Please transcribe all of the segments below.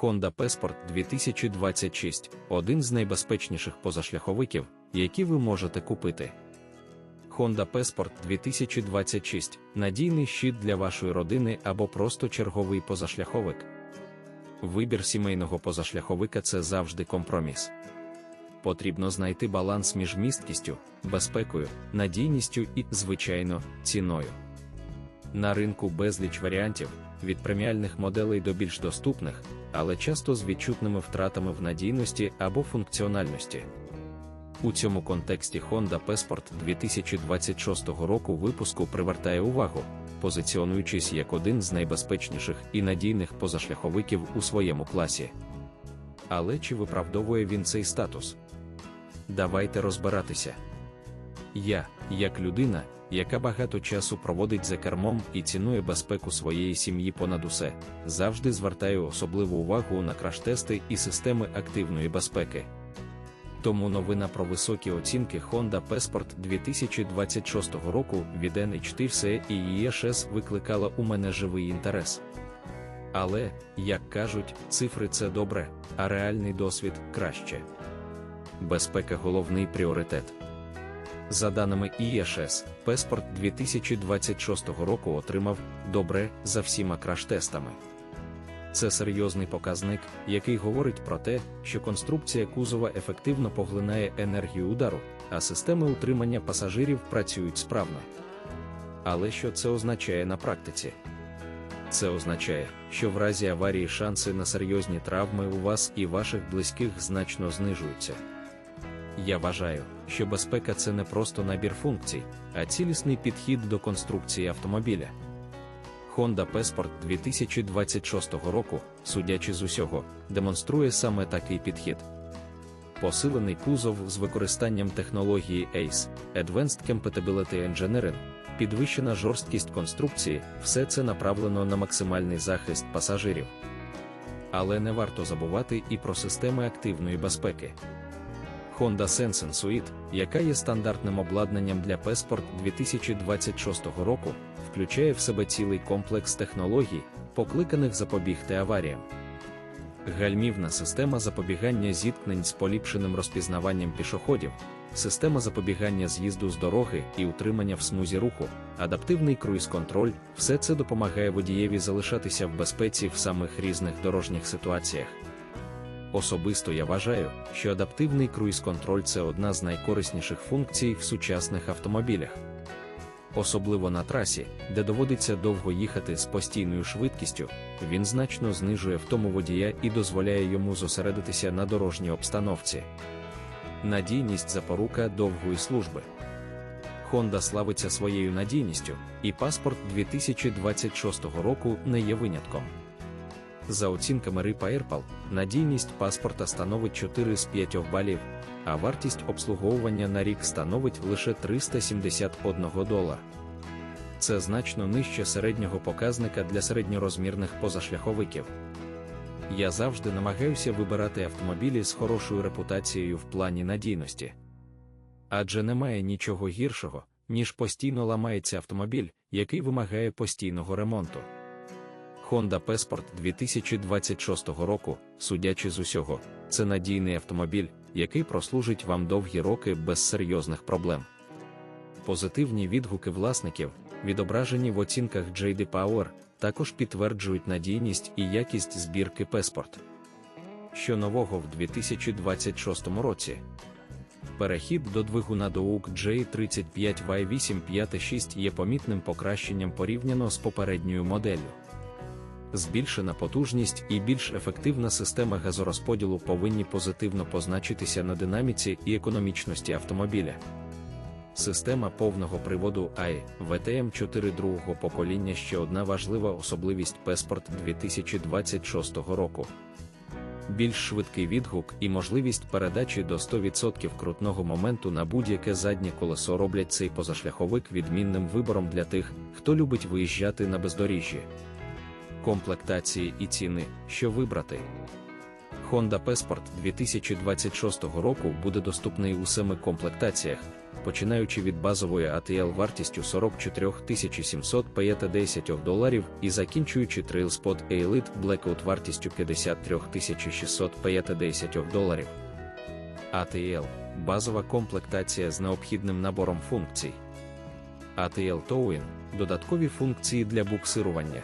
Honda Passport 2026 один з найбезпечніших позашляховиків, які ви можете купити. Honda Passport 2026 надійний щит для вашої родини або просто черговий позашляховик. Вибір сімейного позашляховика це завжди компроміс. Потрібно знайти баланс між місткістю, безпекою, надійністю і, звичайно, ціною. На ринку безліч варіантів від преміальних моделей до більш доступних, але часто з відчутними втратами в надійності або функціональності. У цьому контексті Honda Passport 2026 року випуску привертає увагу, позиціонуючись як один з найбезпечніших і надійних позашляховиків у своєму класі. Але чи виправдовує він цей статус? Давайте розбиратися. Я, як людина, яка багато часу проводить за кермом і цінує безпеку своєї сім'ї понад усе, завжди звертаю особливу увагу на краш-тести і системи активної безпеки. Тому новина про високі оцінки Honda Passport 2026 року від NHTC і ESS викликала у мене живий інтерес. Але, як кажуть, цифри це добре, а реальний досвід краще. Безпека головний пріоритет. За даними IESS, Passport 2026 року отримав добре за всіма краш-тестами. Це серйозний показник, який говорить про те, що конструкція кузова ефективно поглинає енергію удару, а системи утримання пасажирів працюють справно. Але що це означає на практиці? Це означає, що в разі аварії шанси на серйозні травми у вас і ваших близьких значно знижуються. Я вважаю, що безпека це не просто набір функцій, а цілісний підхід до конструкції автомобіля. Honda Passport 2026 року, судячи з усього, демонструє саме такий підхід. Посилений кузов з використанням технології ACE Advanced Compatibility Engineering, підвищена жорсткість конструкції, все це направлено на максимальний захист пасажирів. Але не варто забувати і про системи активної безпеки. Honda Sensing Suite, яка є стандартним обладнанням для Passport 2026 року, включає в себе цілий комплекс технологій, покликаних запобігти аваріям. Гальмівна система запобігання зіткнень з поліпшеним розпізнаванням пішоходів, система запобігання з'їзду з дороги і утримання в смузі руху, адаптивний круїз-контроль все це допомагає водієві залишатися в безпеці в самих різних дорожніх ситуаціях. Особисто я вважаю, що адаптивний круїз-контроль це одна з найкорисніших функцій в сучасних автомобілях. Особливо на трасі, де доводиться довго їхати з постійною швидкістю, він значно знижує втому водія і дозволяє йому зосередитися на дорожній обстановці. Надійність запорука довгої служби. Honda славиться своєю надійністю, і паспорт 2026 року не є винятком. За оцінками RIPA Airpal, надійність паспорта становить 4 з 5 балів, а вартість обслуговування на рік становить лише 371 долар. Це значно нижче середнього показника для середньорозмірних позашляховиків. Я завжди намагаюся вибирати автомобілі з хорошою репутацією в плані надійності. Адже немає нічого гіршого, ніж постійно ламається автомобіль, який вимагає постійного ремонту. Honda Passport 2026 року, судячи з усього, це надійний автомобіль, який прослужить вам довгі роки без серйозних проблем. Позитивні відгуки власників, відображені в оцінках JD Power, також підтверджують надійність і якість збірки Passport. Що нового в 2026 році? Перехід до двигуна доук J35Y856 є помітним покращенням порівняно з попередньою моделлю збільшена потужність і більш ефективна система газорозподілу повинні позитивно позначитися на динаміці і економічності автомобіля. Система повного приводу AI VTM 4 другого покоління ще одна важлива особливість Passport 2026 року. Більш швидкий відгук і можливість передачі до 100% крутного моменту на будь-яке заднє колесо роблять цей позашляховик відмінним вибором для тих, хто любить виїжджати на бездоріжжі комплектації і ціни, що вибрати. Honda Passport 2026 року буде доступний у семи комплектаціях, починаючи від базової ATL вартістю 44 750 доларів і закінчуючи TrailSpot Elite Blackout вартістю 53 650 доларів. ATL – базова комплектація з необхідним набором функцій. ATL Towing – додаткові функції для буксирування.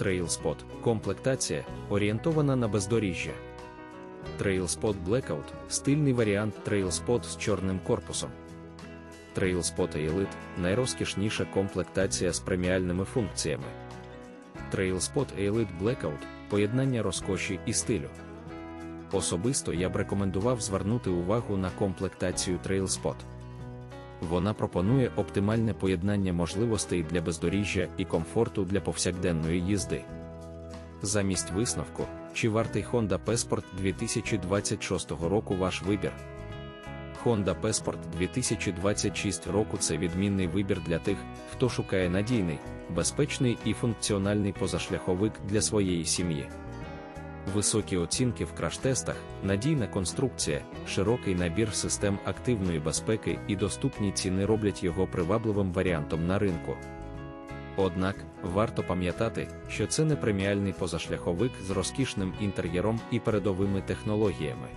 TrailSpot – комплектація, орієнтована на бездоріжжя. TrailSpot Blackout – стильний варіант TrailSpot з чорним корпусом. TrailSpot Elite – найрозкішніша комплектація з преміальними функціями. TrailSpot Elite Blackout – поєднання розкоші і стилю. Особисто я б рекомендував звернути увагу на комплектацію TrailSpot. Вона пропонує оптимальне поєднання можливостей для бездоріжжя і комфорту для повсякденної їзди. Замість висновку, чи вартий Honda Passport 2026 року ваш вибір? Honda Passport 2026 року це відмінний вибір для тих, хто шукає надійний, безпечний і функціональний позашляховик для своєї сім'ї. Високі оцінки в краш-тестах, надійна конструкція, широкий набір систем активної безпеки і доступні ціни роблять його привабливим варіантом на ринку. Однак, варто пам'ятати, що це не преміальний позашляховик з розкішним інтер'єром і передовими технологіями.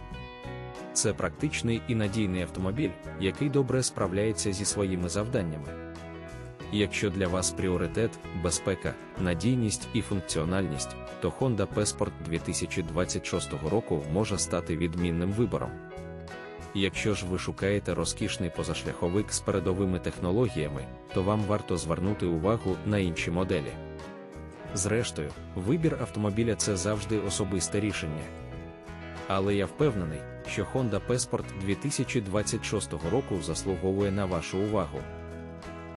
Це практичний і надійний автомобіль, який добре справляється зі своїми завданнями. Якщо для вас пріоритет, безпека, надійність і функціональність, то Honda Passport 2026 року може стати відмінним вибором. Якщо ж ви шукаєте розкішний позашляховик з передовими технологіями, то вам варто звернути увагу на інші моделі. Зрештою, вибір автомобіля це завжди особисте рішення. Але я впевнений, що Honda Passport 2026 року заслуговує на вашу увагу.